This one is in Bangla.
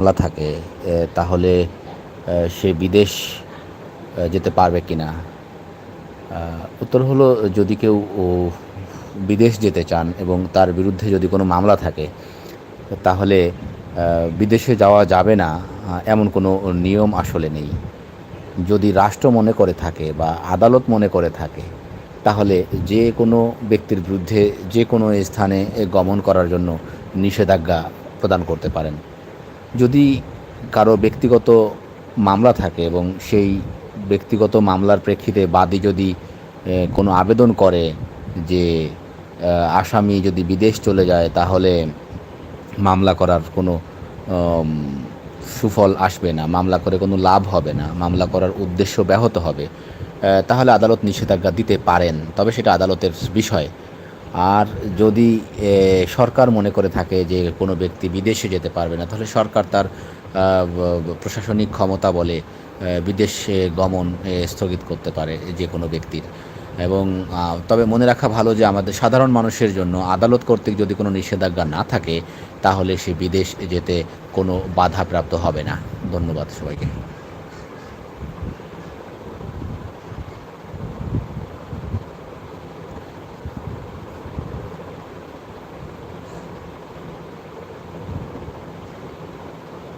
মামলা থাকে তাহলে সে বিদেশ যেতে পারবে কি না উত্তর হলো যদি কেউ ও, বিদেশ যেতে চান এবং তার বিরুদ্ধে যদি কোনো মামলা থাকে তাহলে বিদেশে যাওয়া যাবে না এমন কোনো নিয়ম আসলে নেই। যদি রাষ্ট্র মনে করে থাকে বা আদালত মনে করে থাকে তাহলে যে কোনো ব্যক্তির বিরুদ্ধে যে কোনো স্থানে গমন করার জন্য নিষেধাজ্ঞা প্রদান করতে পারেন। যদি কারও ব্যক্তিগত মামলা থাকে এবং সেই ব্যক্তিগত মামলার প্রেক্ষিতে বাদী যদি কোনো আবেদন করে যে আসামি যদি বিদেশ চলে যায়, তাহলে মামলা করার কোনো সুফল আসবে না, মামলা করে কোনো লাভ হবে না, মামলা করার উদ্দেশ্য ব্যাহত হবে তাহলে আদালত নিষেধাজ্ঞা দিতে পারেন। তবে সেটা আদালতের বিষয়। আর যদি সরকার মনে করে থাকে যে কোনো ব্যক্তি বিদেশে যেতে পারবে না, তাহলে সরকার তার প্রশাসনিক ক্ষমতা বলে বিদেশে গমন স্থগিত করতে পারে যে কোনো ব্যক্তির। এবং তবে মনে রাখা ভালো যে আমাদের সাধারণ মানুষের জন্য আদালত কর্তৃক যদি কোনো নিষেধাজ্ঞা না থাকে, তাহলে সে বিদেশ যেতে কোনো বাধাপ্রাপ্ত হবে না। ধন্যবাদ সবাইকে।